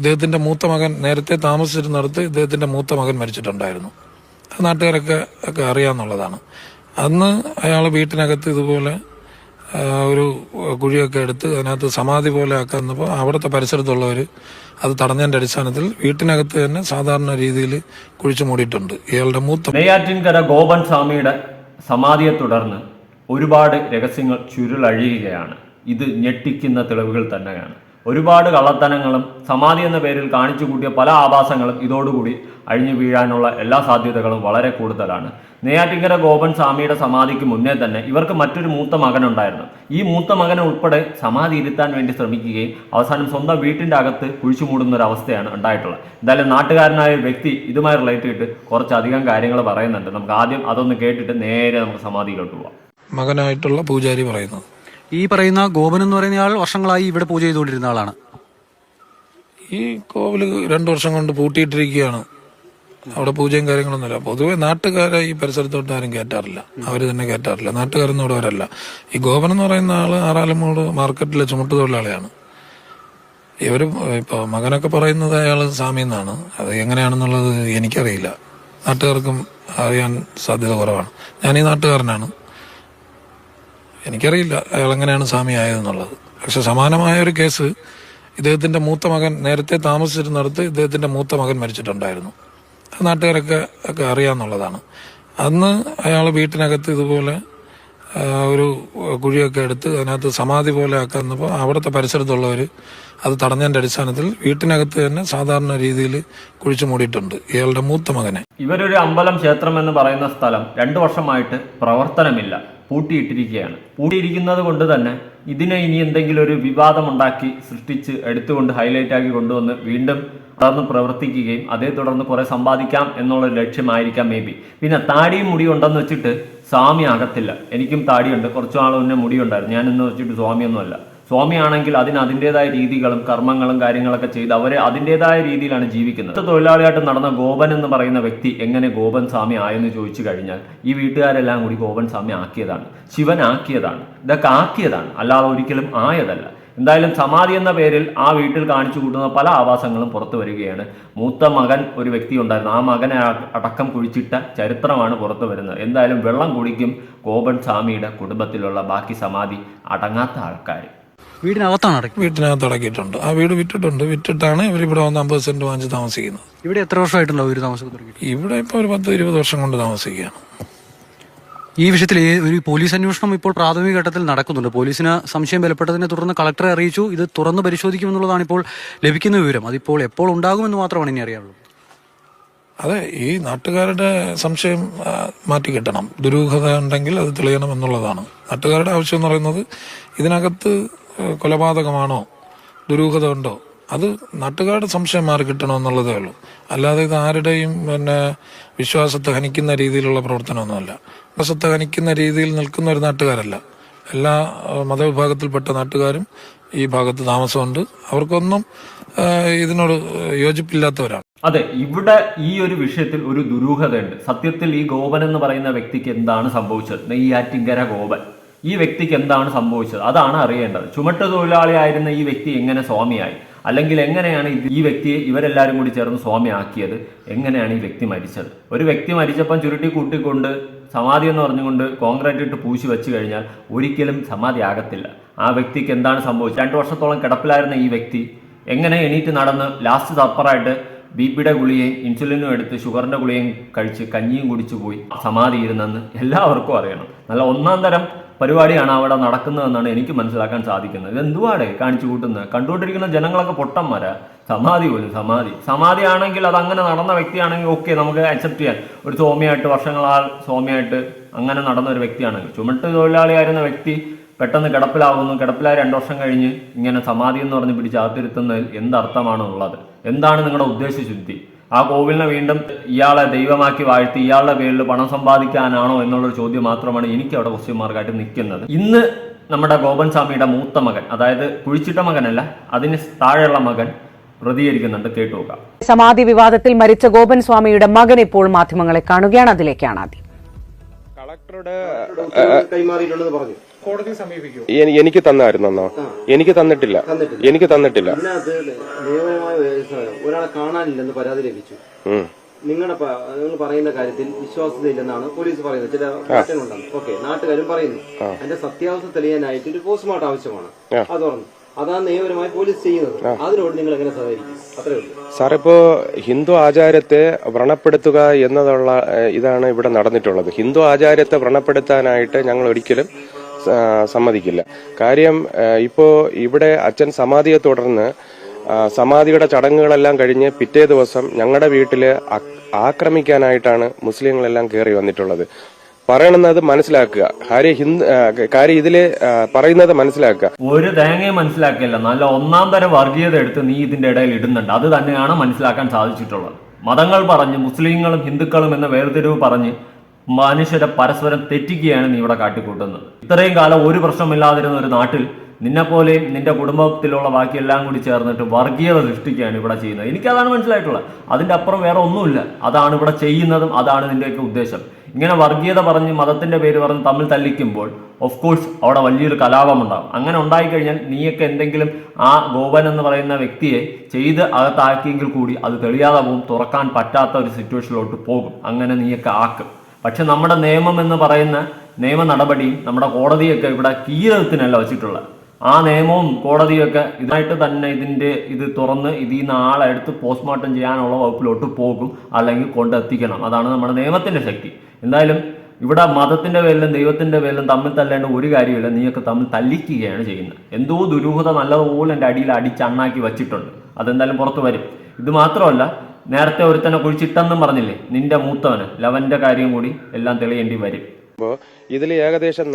ഇദ്ദേഹത്തിന്റെ മൂത്ത മകൻ നേരത്തെ താമസിച്ചിരുന്നിടത്ത് ഇദ്ദേഹത്തിന്റെ മൂത്ത മകൻ മരിച്ചിട്ടുണ്ടായിരുന്നു. അത് നാട്ടുകാരൊക്കെ ഒക്കെ അറിയാന്നുള്ളതാണ്. അന്ന് അയാൾ വീട്ടിനകത്ത് ഇതുപോലെ ഒരു കുഴിയൊക്കെ എടുത്ത് അതിനകത്ത് സമാധി പോലെ ആക്കാന്നപ്പോൾ അവിടുത്തെ പരിസരത്തുള്ളവർ അത് തടഞ്ഞതിന്റെ അടിസ്ഥാനത്തിൽ വീട്ടിനകത്ത് തന്നെ സാധാരണ രീതിയിൽ കുഴിച്ചു മൂടിയിട്ടുണ്ട്. ഇയാളുടെ മൂത്ത നെയ്യാറ്റിൻകര ഗോപൻ സ്വാമിയുടെ സമാധിയെ തുടർന്ന് ഒരുപാട് രഹസ്യങ്ങൾ ചുരുളഴിയുകയാണ്. ഇത് ഞെട്ടിക്കുന്ന തെളിവുകൾ തന്നെയാണ്. ഒരുപാട് കള്ളത്തനങ്ങളും സമാധി എന്ന പേരിൽ കാണിച്ചു കൂട്ടിയ പല ആഭാസങ്ങളും ഇതോടുകൂടി അഴിഞ്ഞു വീഴാനുള്ള എല്ലാ സാധ്യതകളും വളരെ കൂടുതലാണ്. നെയ്യാറ്റിങ്കര ഗോപൻ സ്വാമിയുടെ സമാധിക്ക് മുന്നേ തന്നെ ഇവർക്ക് മറ്റൊരു മൂത്ത മകനുണ്ടായിരുന്നു. ഈ മൂത്ത മകനെ ഉൾപ്പെടെ സമാധി ഇരുത്താൻ വേണ്ടി ശ്രമിക്കുകയും അവസാനം സ്വന്തം വീട്ടിന്റെ അകത്ത് കുഴിച്ചു മൂടുന്ന ഒരു അവസ്ഥയാണ് ഉണ്ടായിട്ടുള്ളത്. എന്തായാലും നാട്ടുകാരനായ വ്യക്തി ഇതുമായി റിലേറ്റ് ചെയ്തിട്ട് കുറച്ചധികം കാര്യങ്ങൾ പറയുന്നുണ്ട്. നമുക്ക് ആദ്യം അതൊന്ന് കേട്ടിട്ട് നേരെ നമുക്ക് സമാധിയിലോട്ട് പോവാം. മകനായിട്ടുള്ള പൂജാരി പറയുന്നത് ഈ പറയുന്ന ഗോപൻ എന്ന് പറയുന്ന ആൾ വർഷങ്ങളായി ഇവിടെ പൂജ ചെയ്തുകൊണ്ടിരുന്ന ആളാണ്. ഈ കോവിൽ രണ്ടു വർഷം കൊണ്ട് പൂട്ടിയിട്ടിരിക്കുകയാണ്. അവിടെ പൂജയും കാര്യങ്ങളൊന്നുമില്ല. പൊതുവെ നാട്ടുകാരെ ഈ പരിസരത്തോട്ട് ആരും കയറ്റാറില്ല. അവർ തന്നെ കയറ്റാറില്ല. വരല്ല. ഈ ഗോപൻ എന്ന് പറയുന്ന ആൾ ആറാലമൂട് മാർക്കറ്റിലെ ചുമട്ട് തൊഴിലാളിയാണ്. ഇവർ ഇപ്പൊ മകനൊക്കെ പറയുന്നത് അയാൾ സ്വാമി എന്നാണ്. അത് എങ്ങനെയാണെന്നുള്ളത് എനിക്കറിയില്ല. നാട്ടുകാർക്കും അറിയാൻ സാധ്യത കുറവാണ്. ഞാൻ ഈ നാട്ടുകാരനാണ്. എനിക്കറിയില്ല അയാൾ എങ്ങനെയാണ് സ്വാമി ആയതെന്നുള്ളത്. പക്ഷെ സമാനമായ ഒരു കേസ് ഇദ്ദേഹത്തിന്റെ മൂത്ത മകൻ നേരത്തെ താമസിച്ചിരുന്നിടത്ത് ഇദ്ദേഹത്തിന്റെ മൂത്ത മകൻ മരിച്ചിട്ടുണ്ടായിരുന്നു. നാട്ടുകാരൊക്കെ ഒക്കെ അറിയാമെന്നുള്ളതാണ് അന്ന് അയാൾ വീട്ടിനകത്ത് ഇതുപോലെ ഒരു കുഴിയൊക്കെ എടുത്ത് അതിനകത്ത് സമാധി പോലെ ആക്കാന്നപ്പോൾ അവിടുത്തെ പരിസരത്തുള്ളവർ അത് തടഞ്ഞതിന്റെ അടിസ്ഥാനത്തിൽ വീട്ടിനകത്ത് തന്നെ സാധാരണ രീതിയിൽ കുഴിച്ചു മൂടിയിട്ടുണ്ട് ഇയാളുടെ മൂത്ത മകനെ. ഇവരൊരു അമ്പലം ക്ഷേത്രം എന്ന് പറയുന്ന സ്ഥലം രണ്ടു വർഷമായിട്ട് പ്രവർത്തനമില്ല. പൂട്ടിയിട്ടിരിക്കുകയാണ്. പൂട്ടിയിരിക്കുന്നത് കൊണ്ട് തന്നെ ഇതിനെ ഇനി എന്തെങ്കിലും ഒരു വിവാദമുണ്ടാക്കി സൃഷ്ടിച്ച് എടുത്തുകൊണ്ട് ഹൈലൈറ്റ് ആക്കി കൊണ്ടുവന്ന് വീണ്ടും തുടർന്ന് പ്രവർത്തിക്കുകയും അതേ തുടർന്ന് കുറെ സമ്പാദിക്കാം എന്നുള്ള ലക്ഷ്യമായിരിക്കാം മേ ബി പിന്നെ താടിയും മുടിയും ഉണ്ടെന്ന് വെച്ചിട്ട് സ്വാമി ആകത്തില്ല. എനിക്കും താടിയുണ്ട്. കുറച്ചു മുന്നേ മുടിയുണ്ടായിരുന്നു. ഞാൻ എന്ന് വെച്ചിട്ട് സ്വാമിയൊന്നുമല്ല. സ്വാമിയാണെങ്കിൽ അതിന് അതിന്റെതായ രീതികളും കർമ്മങ്ങളും കാര്യങ്ങളൊക്കെ ചെയ്ത് അവരെ അതിന്റെതായ രീതിയിലാണ് ജീവിക്കുന്നത്. തൊഴിലാളിയായിട്ട് നടന്ന ഗോപൻ എന്ന് പറയുന്ന വ്യക്തി എങ്ങനെ ഗോപൻ സ്വാമി ആയെന്ന് ചോദിച്ചു കഴിഞ്ഞാൽ ഈ വീട്ടുകാരെല്ലാം കൂടി ഗോപൻ സ്വാമി ആക്കിയതാണ്. ശിവൻ ആക്കിയതാണ്. ഇതൊക്കെ ആക്കിയതാണ്. അല്ലാതെ ഒരിക്കലും ആയതല്ല. എന്തായാലും സമാധി എന്ന പേരിൽ ആ വീട്ടിൽ കാണിച്ചു കൂട്ടുന്ന പല ആവാസങ്ങളും പുറത്തു വരികയാണ്. മൂത്ത മകൻ ഒരു വ്യക്തി ഉണ്ടായിരുന്നു. ആ മകനെ അടക്കം കുഴിച്ചിട്ട ചരിത്രമാണ് പുറത്തു വരുന്നത്. എന്തായാലും വെള്ളം കുടിക്കും ഗോപൻ സ്വാമിയുടെ കുടുംബത്തിലുള്ള ബാക്കി സമാധി അടങ്ങാത്ത ആൾക്കാർ വീടിനകത്താണ് അടക്കി വീട്ടിനകത്ത് അടക്കിയിട്ടുണ്ട്. ആ വീട് വിറ്റിട്ടുണ്ട്. വിറ്റിട്ടാണ് ഇവരിവിടെ വന്ന് അമ്പത് സെന്റ് വാങ്ങിച്ച് താമസിക്കുന്നത്. ഇവിടെ എത്ര വർഷമായിട്ടുണ്ടാവും ഒരു താമസം തുടങ്ങിയിട്ട് ഇവിടെ ഇപ്പൊ ഒരു പത്ത് ഇരുപത് വർഷം കൊണ്ട് താമസിക്കുകയാണ്. ഈ വിഷയത്തിൽ ഈ- ഒരു പോലീസ് അന്വേഷണം ഇപ്പോൾ പ്രാഥമിക ഘട്ടത്തിൽ നടക്കുന്നുണ്ട്. പോലീസിന് സംശയം ബലപ്പെട്ടതിനെ തുടർന്ന് കളക്ടറെ അറിയിച്ചു. ഇത് തുറന്ന് പരിശോധിക്കുമെന്നുള്ളതാണ് ഇപ്പോൾ ലഭിക്കുന്ന വിവരം. അതിപ്പോൾ എപ്പോൾ ഉണ്ടാകുമെന്ന് മാത്രമാണ് ഇനി അറിയാനുള്ളത്. അതെ ഈ നാട്ടുകാരുടെ സംശയം മാറ്റി കിട്ടണം. ദുരൂഹത ഉണ്ടെങ്കിൽ അത് തെളിയണം എന്നുള്ളതാണ്. നാട്ടുകാരുടെ ആവശ്യം എന്ന് പറയുന്നത് ഇതിനകത്ത് കൊലപാതകമാണോ? ദുരൂഹത ഉണ്ടോ അത് നാട്ടുകാരുടെ സംശയം മാറി കിട്ടണം എന്നുള്ളതേ ഉള്ളൂ. അല്ലാതെ ഇത് ആരുടെയും പിന്നെ വിശ്വാസത്തെ ഹനിക്കുന്ന രീതിയിലുള്ള പ്രവർത്തനമൊന്നുമല്ല. വിശ്വാസത്തെ ഹനിക്കുന്ന രീതിയിൽ നിൽക്കുന്ന ഒരു നാട്ടുകാരല്ല. എല്ലാ മതവിഭാഗത്തിൽപ്പെട്ട നാട്ടുകാരും ഈ ഭാഗത്ത് താമസമുണ്ട്. അവർക്കൊന്നും ഇതിനോട് യോജിപ്പില്ലാത്തവരാണ്. അതെ ഇവിടെ ഈ ഒരു വിഷയത്തിൽ ഒരു ദുരൂഹതയുണ്ട്. സത്യത്തിൽ ഈ ഗോപൻ എന്ന് പറയുന്ന വ്യക്തിക്ക് എന്താണ് സംഭവിച്ചത്? നെയ്യാറ്റിങ്കര ഗോപൻ. ഈ വ്യക്തിക്ക് എന്താണ് സംഭവിച്ചത്? അതാണ് അറിയേണ്ടത്. ചുമട്ട് തൊഴിലാളിയായിരുന്ന ഈ വ്യക്തി എങ്ങനെ സ്വാമിയായി? അല്ലെങ്കിൽ എങ്ങനെയാണ് ഈ വ്യക്തിയെ ഇവരെല്ലാവരും കൂടി ചേർന്ന് സ്വാമിയാക്കിയത്? എങ്ങനെയാണ് ഈ വ്യക്തി മരിച്ചത്? ഒരു വ്യക്തി മരിച്ചപ്പം ചുരുട്ടി കൂട്ടിക്കൊണ്ട് സമാധി എന്ന് പറഞ്ഞുകൊണ്ട് കോൺക്രീറ്റ് ഇട്ട് പൂശി വെച്ച് കഴിഞ്ഞാൽ ഒരിക്കലും സമാധി ആകത്തില്ല. ആ വ്യക്തിക്ക് എന്താണ് സംഭവിച്ചത്? രണ്ടു വർഷത്തോളം കിടപ്പിലായിരുന്ന ഈ വ്യക്തി എങ്ങനെ എണീറ്റ് നടന്ന് ലാസ്റ്റ് തപ്പറായിട്ട് ബി പിയുടെ ഗുളിയും ഇൻസുലിനും എടുത്ത് ഷുഗറിന്റെ ഗുളിയും കഴിച്ച് കഞ്ഞിയും കുടിച്ചു പോയി സമാധി ഇരുന്നെന്ന് എല്ലാവർക്കും അറിയണം. നല്ല ഒന്നാം തരം പരിപാടിയാണ് അവിടെ നടക്കുന്നതെന്നാണ് എനിക്ക് മനസ്സിലാക്കാൻ സാധിക്കുന്നത്. ഇതെന്തുവാടെ? കാണിച്ചു കൂട്ടുന്നത്. കണ്ടുകൊണ്ടിരിക്കുന്ന ജനങ്ങളൊക്കെ പൊട്ടന്മാരാ. സമാധി പോലും സമാധി. സമാധി ആണെങ്കിൽ അത് അങ്ങനെ നടന്ന വ്യക്തിയാണെങ്കിൽ ഓക്കെ നമുക്ക് അക്സെപ്റ്റ് ചെയ്യാൻ. ഒരു സൗമ്യമായിട്ട് വർഷങ്ങളാൽ സോമിയായിട്ട് അങ്ങനെ നടന്ന ഒരു വ്യക്തിയാണെങ്കിൽ. ചുമട്ട് തൊഴിലാളിയായിരുന്ന വ്യക്തി പെട്ടെന്ന് കിടപ്പിലാവുന്നു. കിടപ്പിലായി രണ്ടു വർഷം കഴിഞ്ഞ് ഇങ്ങനെ സമാധി എന്ന് പറഞ്ഞ് പിടിച്ച് അകത്തിരുത്തുന്നതിൽ എന്തർത്ഥമാണ് ഉള്ളത് എന്താണ് നിങ്ങളുടെ ഉദ്ദേശശുദ്ധി ആ കോവിലിനെ വീണ്ടും ഇയാളെ ദൈവമാക്കി വാഴ്ത്തി ഇയാളുടെ പേരിൽ പണം സമ്പാദിക്കാനാണോ എന്നുള്ളൊരു ചോദ്യം മാത്രമാണ് എനിക്ക് അവിടെ ക്വസ്റ്റ്യൻ മാർക്കായിട്ട് നിൽക്കുന്നത്. ഇന്ന് നമ്മുടെ ഗോപൻ സ്വാമിയുടെ മൂത്ത മകൻ അതായത് കുഴിച്ചിട്ട മകനല്ല അതിന് താഴെയുള്ള മകൻ പ്രതികരിക്കുന്നുണ്ട്. കേട്ടു നോക്കാം. സമാധി വിവാദത്തിൽ മരിച്ച ഗോപൻ സ്വാമിയുടെ മകൻ ഇപ്പോൾ മാധ്യമങ്ങളെ കാണുകയാണ്. അതിലേക്കാണ് ആദ്യം. കളക്ടറുടെ കൈമാറിയിട്ടുണ്ടെന്ന് പറഞ്ഞു. കോടതിയെ സമീപിക്കൂ എനി- എനിക്ക് തന്നായിരുന്നോ എനിക്ക് തന്നിട്ടില്ല. എനിക്ക് തന്നിട്ടില്ല. വ്യവസ്ഥ ഒരാളെ കാണാനില്ലെന്ന് പരാതി ലഭിച്ചു. നിങ്ങളുടെ നിങ്ങൾ പറയുന്ന കാര്യത്തിൽ വിശ്വാസ്യതയില്ലെന്നാണ് പോലീസ് പറയുന്നത്. ചില പ്രശ്നങ്ങളുണ്ടാകും ഓക്കെ നാട്ടുകാരും പറയുന്നു. അതിന്റെ സത്യാവസ്ഥ തെളിയാനായിട്ട് ഒരു പോസ്റ്റ്മോർട്ടം ആവശ്യമാണ്. അത് പറഞ്ഞു അതാണ് നിയമപരമായി പോലീസ് ചെയ്യുന്നത്. അതിനോട് നിങ്ങൾ എങ്ങനെ സഹകരിക്കും? അത്രേ ഉള്ളൂ. സാർ ഇപ്പോ ഹിന്ദു ആചാരത്തെ വ്രണപ്പെടുത്തുക എന്നതുള്ള ഇതാണ് ഇവിടെ നടന്നിട്ടുള്ളത്. ഹിന്ദു ആചാരത്തെ വ്രണപ്പെടുത്താനായിട്ട് ഞങ്ങൾ ഒരിക്കലും സമ്മതിക്കില്ല. കാര്യം ഇപ്പോ ഇവിടെ അച്ഛൻ സമാധിയെ തുടർന്ന് സമാധിയുടെ ചടങ്ങുകളെല്ലാം കഴിഞ്ഞ് പിറ്റേ ദിവസം ഞങ്ങളുടെ വീട്ടിൽ അ- ആക്രമിക്കാനായിട്ടാണ് മുസ്ലിങ്ങളെല്ലാം കയറി വന്നിട്ടുള്ളത്. പറയണമെന്നത് മനസ്സിലാക്കുക. കാര്യം ഹിന്ദു കാര്യം ഇതിൽ പറയുന്നത് മനസ്സിലാക്കുക. ഒരു തേങ്ങയും മനസ്സിലാക്കില്ല നല്ല ഒന്നാം തരം വർഗീയത എടുത്ത് നീ ഇതിന്റെ ഇടയിൽ ഇടുന്നുണ്ട്. അത് തന്നെയാണ് മനസ്സിലാക്കാൻ സാധിച്ചിട്ടുള്ളത്. മതങ്ങൾ പറഞ്ഞ് മുസ്ലിങ്ങളും ഹിന്ദുക്കളും എന്ന വേർതിരിവ് പറഞ്ഞ് മനുഷ്യരെ പരസ്പരം തെറ്റിക്കുകയാണ് നീ ഇവിടെ കാട്ടിക്കൂട്ടുന്നത്. ഇത്രയും കാലം ഒരു പ്രശ്നമില്ലാതിരുന്ന ഒരു നാട്ടിൽ നിന്നെപ്പോലെയും നിന്റെ കുടുംബത്തിലുള്ള ബാക്കിയെല്ലാം കൂടി ചേർന്നിട്ട് വർഗീയത സൃഷ്ടിക്കുകയാണ് ഇവിടെ ചെയ്യുന്നത്. എനിക്കതാണ് മനസ്സിലായിട്ടുള്ളത്. അതിന്റെ അപ്പുറം വേറെ ഒന്നുമില്ല. അതാണ് ഇവിടെ ചെയ്യുന്നതും അതാണ് നിന്റെയൊക്കെ ഉദ്ദേശം. ഇങ്ങനെ വർഗീയത പറഞ്ഞ് മതത്തിന്റെ പേര് പറഞ്ഞ് തമ്മിൽ തല്ലിക്കുമ്പോൾ ഓഫ് കോഴ്സ് അവിടെ വലിയൊരു കലാപമുണ്ടാകും അങ്ങനെ ഉണ്ടായിക്കഴിഞ്ഞാൽ നീയൊക്കെ എന്തെങ്കിലും ആ ഗോപൻ എന്ന് പറയുന്ന വ്യക്തിയെ ചെയ്ത് അകത്താക്കിയെങ്കിൽ കൂടി അത് തെളിയാതെ പോകും തുറക്കാൻ പറ്റാത്ത ഒരു സിറ്റുവേഷനിലോട്ട് പോകും. അങ്ങനെ നീയൊക്കെ ആക്കും. പക്ഷെ നമ്മുടെ നിയമം എന്ന് പറയുന്ന നിയമ നടപടിയും നമ്മുടെ കോടതിയൊക്കെ ഇവിടെ കീരത്തിനല്ല വെച്ചിട്ടുള്ളത്. ആ നിയമവും കോടതിയൊക്കെ ഇതായിട്ട് തന്നെ ഇതിന്റെ ഇത് തുറന്ന് ഇതിൽ നിന്ന് ആളെടുത്ത് പോസ്റ്റ്മോർട്ടം ചെയ്യാനുള്ള വകുപ്പിലോട്ട് പോകും അല്ലെങ്കിൽ കൊണ്ടെത്തിക്കണം. അതാണ് നമ്മുടെ നിയമത്തിന്റെ ശക്തി. എന്തായാലും ഇവിടെ മതത്തിന്റെ പേരിലും ദൈവത്തിന്റെ പേരിലും തമ്മിൽ തല്ലേണ്ട ഒരു കാര്യമില്ല. നീയൊക്കെ തമ്മിൽ തല്ലിക്കുകയാണ് ചെയ്യുന്നത്. എന്തോ ദുരൂഹത നല്ലതുപോലെ എന്റെ അടിയിൽ അടിച്ചണ്ണാക്കി വച്ചിട്ടുണ്ട്. അതെന്തായാലും പുറത്തു വരും. ഇത് മാത്രമല്ല നേരത്തെ ഒരുത്തനെ കുഴിച്ചിട്ടെന്നും പറഞ്ഞില്ലേ? നിന്റെ മൂത്തവന്. ലവന്റെ കാര്യം കൂടി എല്ലാം തെളിയേണ്ടി വരും. ഇതിൽ ഏകദേശം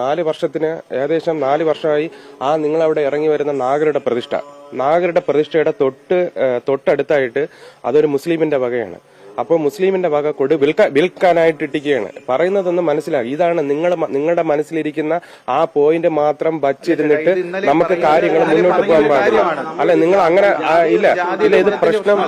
നാല് വർഷത്തിന് ഏകദേശം നാല് വർഷമായി ആ നിങ്ങളവിടെ ഇറങ്ങി വരുന്ന നാഗരുടെ പ്രതിഷ്ഠ. നാഗരുടെ പ്രതിഷ്ഠയുടെ തൊട്ട് തൊട്ടടുത്തായിട്ട് അതൊരു മുസ്ലിമിന്റെ വകയാണ്. അപ്പോൾ മുസ്ലിമിന്റെ വക കൊടു വിൽക്കാൻ വിൽക്കാനായിട്ട് ഇട്ടിരിക്കുകയാണ് പറയുന്നതൊന്ന് മനസ്സിലാക്കി ഇതാണ് നിങ്ങൾ നിങ്ങളുടെ മനസ്സിലിരിക്കുന്ന ആ പോയിന്റ് മാത്രം വച്ചിരുന്നിട്ട് നമുക്ക് കാര്യങ്ങൾ മുന്നോട്ട് പോകാൻ പാടില്ല. അല്ല നിങ്ങൾ അങ്ങനെ ഇല്ല. ഇല്ല ഇത് പ്രശ്നം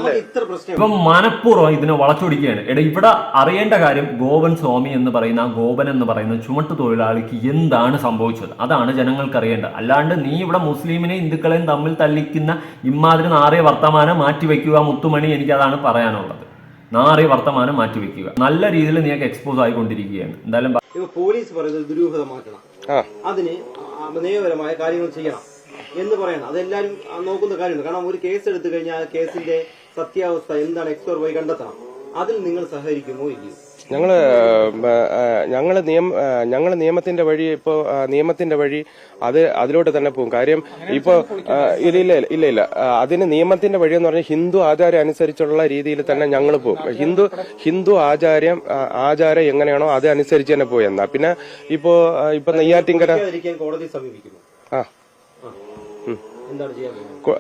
ഇപ്പം മനഃപൂർവം ഇതിനെ വളച്ചൊടിക്കുകയാണ്. എടാ ഇവിടെ അറിയേണ്ട കാര്യം ഗോപൻ സ്വാമി എന്ന് പറയുന്ന ആ ഗോപൻ എന്ന് പറയുന്ന ചുമട്ട് തൊഴിലാളിക്ക് എന്താണ് സംഭവിച്ചത്? അതാണ് ജനങ്ങൾക്ക് അറിയേണ്ടത്. അല്ലാണ്ട് നീ ഇവിടെ മുസ്ലിമിനെയും ഹിന്ദുക്കളെയും തമ്മിൽ തല്ലിക്കുന്ന ഇമാതിരി നാറിയ വർത്തമാനം മാറ്റിവെക്കുക മുത്തുമണി എനിക്കതാണ് പറയാനുള്ളത്. നാറിയ വർത്തമാനം മാറ്റിവെക്കുക നല്ല രീതിയിൽ നിങ്ങൾക്ക് എക്സ്പോസ് ആയിക്കൊണ്ടിരിക്കുകയാണ്. എന്തായാലും പോലീസ് പറയുന്നത് ദുരൂഹതമാക്കണം. അതിന് നിയമപരമായ കാര്യങ്ങൾ ചെയ്യണം എന്ന് പറയണം അതെല്ലാരും നോക്കുന്ന കാര്യമാണ്. കാരണം ഒരു കേസ് എടുത്തു കഴിഞ്ഞാൽ കേസിന്റെ സത്യാവസ്ഥ എന്താണ്? എക്സ്പ്ലോർ പോയി കണ്ടെത്തണം. അതിൽ നിങ്ങൾ സഹകരിക്കുമോ ഇല്ലയോ? ഞങ്ങൾ ആ, ഞങ്ങൾ നിയമ ഞങ്ങൾ നിയമത്തിന്റെ വഴി ഇപ്പോൾ നിയമത്തിന്റെ വഴി അത് അതിലോട്ട് തന്നെ പോകും. കാര്യം ഇപ്പോൾ ഇല്ല ഇല്ല ഇല്ല ഇല്ല. അതിന് നിയമത്തിന്റെ വഴി എന്ന് പറഞ്ഞാൽ ഹിന്ദു ആചാരം അനുസരിച്ചുള്ള രീതിയിൽ തന്നെ ഞങ്ങൾ പോകും. ഹിന്ദു ഹിന്ദു ആചാരം ആചാരം എങ്ങനെയാണോ അത് അനുസരിച്ച് തന്നെ പോയി എന്നാ. പിന്നെ ഇപ്പോ ഇപ്പൊ നെയ്യാറ്റിങ്കര ആ.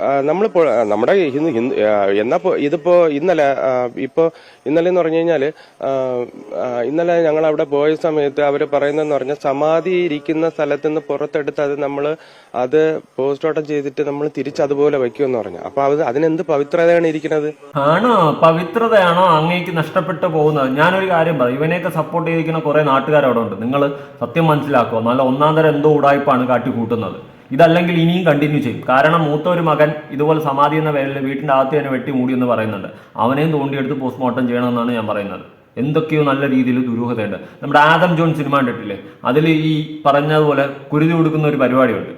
ആ, നമ്മുടെ ഹിന്ദു ഹിന്ദു എന്നാ ഇതിപ്പോ ഇന്നലെ ഇപ്പോ ഇന്നലെ എന്ന് പറഞ്ഞു കഴിഞ്ഞാൽ ആ, ഇന്നലെ ഞങ്ങൾ അവിടെ പോയ സമയത്ത് അവർ പറയുന്നതെന്ന് പറഞ്ഞാൽ സമാധി ഇരിക്കുന്ന സ്ഥലത്ത് നിന്ന് പുറത്തെടുത്ത് അത് നമ്മൾ അത് പോസ്റ്റ്മോർട്ടം ചെയ്തിട്ട് നമ്മൾ തിരിച്ചതുപോലെ വെക്കുമെന്ന് പറഞ്ഞു. അപ്പൊ അത് അതിനെന്ത് പവിത്രതയാണ് ഇരിക്കുന്നത്? ആണോ? പവിത്രതയാണോ? അങ്ങേക്ക് നഷ്ടപ്പെട്ടു പോകുന്നത്? ഞാനൊരു കാര്യം പറയും. ഇവനെയൊക്കെ സപ്പോർട്ട് ചെയ്തിരിക്കുന്ന കുറെ നാട്ടുകാർ അവിടെ ഉണ്ട്. നിങ്ങൾ സത്യം മനസ്സിലാക്കുക നല്ല ഒന്നാം തരം എന്തോ ഉടായ്പാണ് കാട്ടിക്കൂട്ടുന്നത്. ഇതല്ലെങ്കിൽ ഇനിയും കണ്ടിന്യൂ ചെയ്യും. കാരണം മൂത്ത ഒരു മകൻ ഇതുപോലെ സമാധി എന്ന പേരിൽ വീട്ടിന്റെ അകത്ത് തന്നെ വെട്ടി മൂടി എന്ന് പറയുന്നുണ്ട്. അവനെയും തോണ്ടിയെടുത്ത് പോസ്റ്റ്മോർട്ടം ചെയ്യണമെന്നാണ് ഞാൻ പറയുന്നത്. എന്തൊക്കെയോ നല്ല രീതിയിൽ ദുരൂഹതയുണ്ട്. നമ്മുടെ ആദം ജോൺ സിനിമ കണ്ടിട്ടില്ലേ? അതിൽ ഈ പറഞ്ഞതുപോലെ കുരുതി കൊടുക്കുന്ന ഒരു പരിപാടിയുണ്ട്.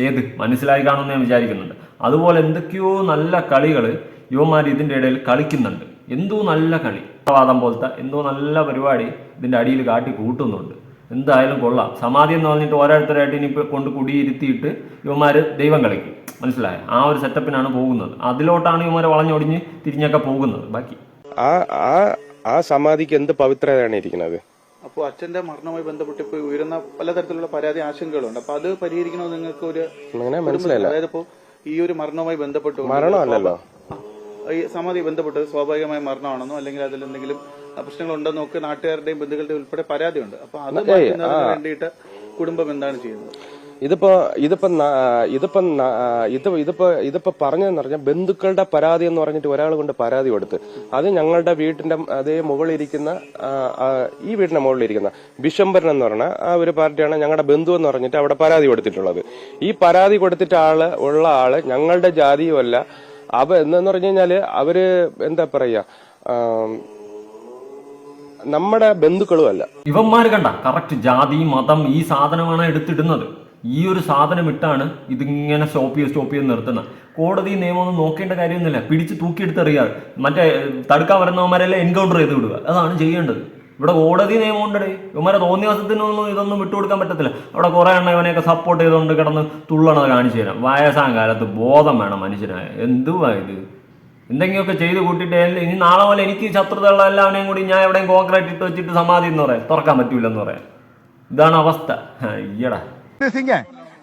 ഏത്? മനസ്സിലായി കാണുമെന്ന് ഞാൻ വിചാരിക്കുന്നുണ്ട്. അതുപോലെ എന്തൊക്കെയോ നല്ല കളികൾ യുവമാർ ഇതിന്റെ ഇടയിൽ കളിക്കുന്നുണ്ട്. എന്തോ നല്ല കളി. വാദം പോലത്തെ എന്തോ നല്ല പരിപാടി ഇതിന്റെ അടിയിൽ കാട്ടി കൂട്ടുന്നുണ്ട്. എന്തായാലും കൊള്ളാം. സമാധി എന്ന് പറഞ്ഞിട്ട് ഓരോരുത്തരായിട്ട് ഇനി ഇപ്പൊ കൊണ്ട് കുടിയിരുത്തിയിട്ട് ഇവന്മാര് ദൈവം കളിക്കും. മനസ്സിലായ? ആ ഒരു സെറ്റപ്പിനാണ് പോകുന്നത്. അതിലോട്ടാണ് ഇവന്മാരെ വളഞ്ഞൊടിഞ്ഞ് തിരിഞ്ഞൊക്കെ പോകുന്നത്. ബാക്കി. ആ ആ ആ സമാധിക്ക് എന്ത് പവിത്രതയാണ് ഇരിക്കുന്നത്? അപ്പോൾ അച്ഛന്റെ മരണവുമായി ബന്ധപ്പെട്ട് ഇപ്പോൾ ഉയരുന്ന പലതരത്തിലുള്ള പരാതി ആശങ്കകളുണ്ട്. അപ്പൊ അത് പരിഹരിക്കണമെന്ന് നിങ്ങൾക്ക് ഒരു മനസ്സിലായില്ല. അതായത് ഇപ്പോൾ ഈ ഒരു മരണവുമായി ബന്ധപ്പെട്ട് മരണമല്ലല്ലോ. ഈ സമാധി ബന്ധപ്പെട്ടത് സ്വാഭാവികമായ മരണമാണെന്നോ അല്ലെങ്കിൽ അതിൽ എന്തെങ്കിലും പ്രശ്നങ്ങൾ നോക്ക് നാട്ടുകാരുടെയും ബന്ധുക്കളുടെയും ഉൾപ്പെടെ പരാതിയുണ്ട്. അപ്പൊ അത് മാറ്റുന്നതിന് വേണ്ടിയിട്ട് കുടുംബം എന്താണ് ചെയ്യുന്നത്? ഇതിപ്പോ ഇതിപ്പോ ഇതിപ്പം ഇത് ഇതിപ്പോ ഇതിപ്പോ പറഞ്ഞതെന്ന് പറഞ്ഞാൽ ബന്ധുക്കളുടെ പരാതി എന്ന് പറഞ്ഞിട്ട് ഒരാൾ കൊണ്ട് പരാതി കൊടുത്ത്. അത് ഞങ്ങളുടെ വീട്ടിന്റെ അതേ മുകളിലിരിക്കുന്ന ഈ വീടിന്റെ മുകളിലിരിക്കുന്ന ബിഷംബരൻ എന്ന് പറഞ്ഞ ആ ഒരു പാർട്ടിയാണ് ഞങ്ങളുടെ ബന്ധു എന്ന് പറഞ്ഞിട്ട് അവിടെ പരാതി കൊടുത്തിട്ടുള്ളത്. ഈ പരാതി കൊടുത്തിട്ട് ആൾ ഉള്ള ആൾ ഞങ്ങളുടെ ജാതിയുമല്ല. അവ എന്താന്ന് പറഞ്ഞു കഴിഞ്ഞാൽ അവർ എന്താ പറയാ നമ്മുടെ ബന്ധുക്കളും അല്ല ഇവന്മാർ കണ്ട കറക്റ്റ് ജാതി മതം ഈ സാധനമാണ് എടുത്തിടുന്നത്. ഈ ഒരു സാധനം ഇട്ടാണ് ഇതിങ്ങനെ സ്റ്റോപ്പ് ചെയ്ത് സ്റ്റോപ്പ് ചെയ്ത് നിർത്തുന്നത് കോടതി നിയമമൊന്നും നോക്കേണ്ട കാര്യമൊന്നുമില്ല. പിടിച്ച് തൂക്കിയെടുത്തറിയാതെ മറ്റേ തടുക്കാൻ വരുന്നവന്മാരെല്ലാം എൻകൗണ്ടർ ചെയ്ത് വിടുക. അതാണ് ചെയ്യേണ്ടത്. ഇവിടെ കോടതി നിയമം ഉണ്ടേ ഇവന്മാരെ തോന്നിയ ദിവസത്തിനൊന്നും ഇതൊന്നും വിട്ടുകൊടുക്കാൻ പറ്റത്തില്ല. അവിടെ കുറെ എണ്ണം ഇവനെയൊക്കെ സപ്പോർട്ട് ചെയ്തുകൊണ്ട് കിടന്ന് തുള്ളണത് കാണിച്ചു തരാം. വയസ്സാം കാലത്ത് ബോധം വേണം മനുഷ്യനായ എന്തുവാ ഇത്? എന്തെങ്കിലുമൊക്കെ ചെയ്ത് കൂട്ടിയിട്ട് ഇനി നാളെ പോലെ എനിക്ക് ശത്രുതയുള്ള എല്ലാവരെയും കൂടി ഞാൻ എവിടെയും കോൺക്രീറ്റ് ഇട്ട് വെച്ചിട്ട് സമാധി എന്ന് പറയാം. തുറക്കാൻ പറ്റൂലെന്ന് പറയാം. ഇതാണ് അവസ്ഥ. അയ്യടാ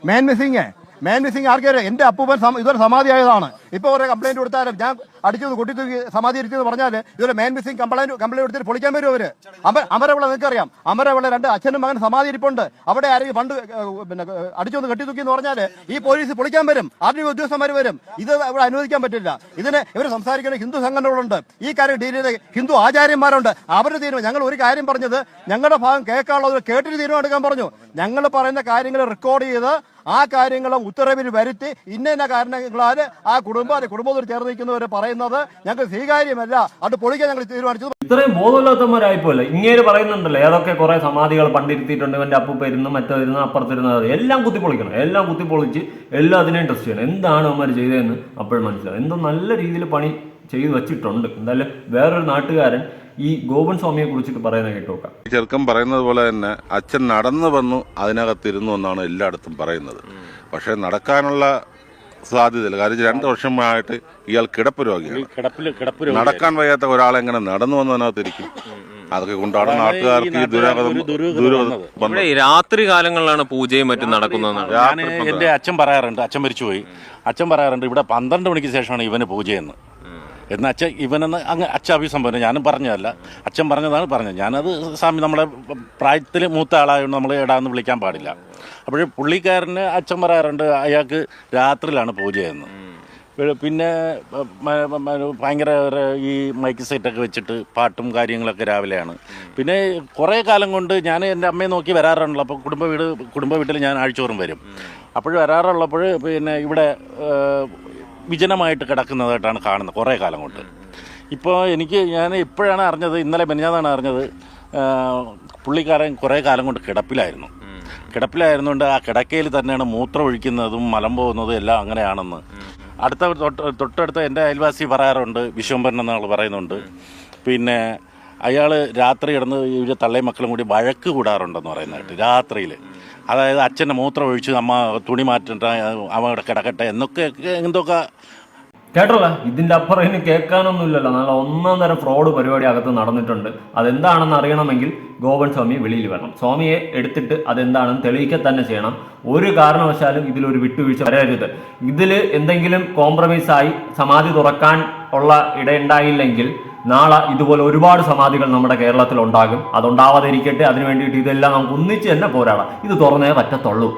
മാൻ മിസ്സിങ് മാൻ മിസ്സിംഗ് എന്റെ അപ്പൂപ്പൻ ഇതൊരു ഇതൊരു സമാധിയായതാണ് ഇപ്പൊ കംപ്ലൈന്റ് കൊടുത്താലും ഞാൻ അടിച്ചത് കൊട്ടി തൂക്കി സമാധി ഇരിച്ചെന്ന് പറഞ്ഞാൽ ഇതൊരു മേൻ മിസ്സിംഗ് കംപ്ലൈന്റ് കംപ്ലൈന്റ് എടുത്തിട്ട് പൊളിക്കാൻ വരും അവർ. അമ അമരവിള നിങ്ങൾക്കറിയാം. അമരവിള രണ്ട് അച്ഛനും മകൻ സമാധി ഇരിപ്പുണ്ട് അവിടെ ആരെങ്കിലും പണ്ട് പിന്നെ അടിച്ചൊന്ന് കെട്ടി തൂക്കി എന്ന് പറഞ്ഞാൽ ഈ പോലീസ് പൊളിക്കാൻ വരും. ആർമി ഉദ്യോഗസ്ഥന്മാർ വരും. ഇത് ഇവിടെ അനുവദിക്കാൻ പറ്റില്ല. ഇതിന് ഇവർ സംസാരിക്കുന്ന ഹിന്ദു സംഘടനകളുണ്ട്. ഈ കാര്യം ഡീൽ ചെയ്ത ഹിന്ദു ആചാര്യന്മാരുണ്ട്. അവരുടെ തീരുമാനം. ഞങ്ങൾ ഒരു കാര്യം പറഞ്ഞത് ഞങ്ങളുടെ ഭാഗം കേൾക്കാനുള്ളത് കേട്ടിട്ട് തീരുമാനം എടുക്കാൻ പറഞ്ഞു. ഞങ്ങൾ പറയുന്ന കാര്യങ്ങൾ റെക്കോർഡ് ചെയ്ത് ആ കാര്യങ്ങളും ഉത്തരവിൽ വരുത്തി ഇന്ന കാരണങ്ങളാൽ ആ കുടുംബം കുടുംബത്തിൽ ചേർന്നിരിക്കുന്നവർ ചേർന്ന് നിൽക്കുന്നവർ പറയുന്നത് ഞങ്ങൾക്ക് സ്വീകാര്യമല്ല. അത് പൊളിക്കാൻ ഞങ്ങൾ തീരുമാനിച്ചത് ഇത്രയും ബോധമില്ലാത്തവന്മാരായിപ്പോലെ ഇങ്ങേര് പറയുന്നുണ്ടല്ലോ ഏതൊക്കെ കുറെ സമാധികൾ പണ്ടിരുത്തിയിട്ടുണ്ട് ഇവന്റെ അപ്പൂപ്പ ഇരുന്ന് അപ്പുറത്തിരുന്ന് എല്ലാം കുത്തിപ്പൊളിക്കണം. എല്ലാം കുത്തിപ്പൊളിച്ച് എല്ലാം അതിനെയും ടെസ്റ്റ് ചെയ്യണം. എന്താണ് അവന്മാർ ചെയ്തതെന്ന് അപ്പോഴും മനസ്സിലാവും. എന്തോ നല്ല രീതിയിൽ പണി ചെയ്തു വെച്ചിട്ടുണ്ട്. എന്തായാലും വേറൊരു നാട്ടുകാരൻ ഈ ഗോപൻ സ്വാമിയെ കുറിച്ചിട്ട് പറയുന്ന കേട്ടു നോക്കാം. ഈ ചെറുക്കൻ പറയുന്നത് പോലെ തന്നെ അച്ഛൻ നടന്നു വന്നു അതിനകത്തിരുന്നു എന്നാണ് എല്ലായിടത്തും പറയുന്നത്. പക്ഷെ നടക്കാനുള്ള സാധ്യതയില്ല. കാര്യം രണ്ട് വർഷമായിട്ട് ഇയാൾ കിടപ്പ് രോഗിയാണ്. നടക്കാൻ വയ്യാത്ത ഒരാളെങ്ങനെ നടന്നു വന്നതിനകത്തിരിക്കും അതൊക്കെ കൊണ്ടാണ് നാട്ടുകാർക്ക് ഈ ഇവിടെ ഈ രാത്രി കാലങ്ങളിലാണ് പൂജയും മറ്റും നടക്കുന്നത് ഞാൻ എന്റെ അച്ഛൻ പറയാറുണ്ട് അച്ഛൻ മരിച്ചുപോയി. അച്ഛൻ പറയാറുണ്ട് ഇവിടെ പന്ത്രണ്ട് മണിക്ക് ശേഷമാണ് ഇവന് പൂജയെന്ന്. എന്ന് അച്ഛൻ ഇവനെന്ന് അങ്ങ് അച്ഛ അഭിസംബോധന ഞാനും പറഞ്ഞതല്ല. അച്ഛൻ പറഞ്ഞതാണ് പറഞ്ഞത്. ഞാനത് സ്വാമി നമ്മളെ പ്രായത്തിൽ മൂത്ത ആളായതുകൊണ്ട് നമ്മൾ ഇടാന്ന് വിളിക്കാൻ പാടില്ല. അപ്പോൾ പുള്ളിക്കാരന് അച്ഛൻ പറയാറുണ്ട് അയാൾക്ക് രാത്രിയിലാണ് പൂജയെന്ന്. പിന്നെ- പിന്നെ ഭയങ്കര ഈ മൈക്ക് സെറ്റൊക്കെ വെച്ചിട്ട് പാട്ടും കാര്യങ്ങളൊക്കെ രാവിലെയാണ്. പിന്നെ കുറേ കാലം കൊണ്ട് ഞാൻ എന്റെ അമ്മയെ നോക്കി വരാറുണ്ടല്ലോ. അപ്പോൾ കുടുംബ വീട് കുടുംബ വീട്ടിൽ ഞാൻ ആഴ്ചോറും വരും. അപ്പോഴും വരാറുള്ളപ്പോൾ പിന്നെ ഇവിടെ വിജനമായിട്ട് കിടക്കുന്നതായിട്ടാണ് കാണുന്നത് കുറേ കാലം കൊണ്ട്. ഇപ്പോൾ എനിക്ക് ഞാൻ ഇപ്പോഴാണ് അറിഞ്ഞത് ഇന്നലെ മെനിഞ്ഞാതാണ് അറിഞ്ഞത് പുള്ളിക്കാരൻ കുറേ കാലം കൊണ്ട് കിടപ്പിലായിരുന്നു. കിടപ്പിലായിരുന്നുകൊണ്ട് ആ കിടക്കയിൽ തന്നെയാണ് മൂത്രം ഒഴിക്കുന്നതും മലം പോകുന്നതും എല്ലാം അങ്ങനെയാണെന്ന്. അടുത്ത തൊട്ട് തൊട്ടടുത്ത എന്റെ അയൽവാസി പറയാറുണ്ട് വിശ്വംഭരൻ എന്നാൾ പറയുന്നുണ്ട്. പിന്നെ അയാൾ രാത്രി കിടന്ന് ഇവർ തള്ളയും മക്കളും കൂടി വഴക്ക് കൂടാറുണ്ടെന്ന് പറയുന്നതായിട്ട് രാത്രിയിൽ അതായത് അച്ഛന്റെ മൂത്രം ഒഴിച്ച് അമ്മ തുണി മാറ്റണ്ട അവ അവിടെ കിടക്കട്ടെ എന്നൊക്കെ എന്തൊക്കെ? കേട്ടല്ല ഇതിന്റെ അപ്പുറം ഇനി കേൾക്കാനൊന്നുമില്ലല്ലോ. നല്ല ഒന്നാം തരം ഫ്രോഡ് പരിപാടി അകത്ത് നടന്നിട്ടുണ്ട്. അതെന്താണെന്ന് അറിയണമെങ്കിൽ ഗോപൻ സ്വാമി വെളിയിൽ വരണം. സ്വാമിയെ എടുത്തിട്ട് അതെന്താണെന്ന് തെളിയിക്കുക തന്നെ ചെയ്യണം. ഒരു കാരണവശാലും ഇതിലൊരു വിട്ടുവീഴ്ച വരരുത്. ഇതിൽ എന്തെങ്കിലും കോംപ്രമൈസായി സമാധി തുറക്കാൻ ഉള്ള ഇടയുണ്ടായില്ലെങ്കിൽ നാളെ ഇതുപോലെ ഒരുപാട് സമാധികൾ നമ്മുടെ കേരളത്തിൽ ഉണ്ടാകും അതുണ്ടാവാതിരിക്കട്ടെ അതിനു വേണ്ടിയിട്ട് ഇതെല്ലാം നമുക്ക് ഒന്നിച്ച് തന്നെ പോരാടാം. ഇത് തുറന്നേ പറ്റത്തുള്ളൂ.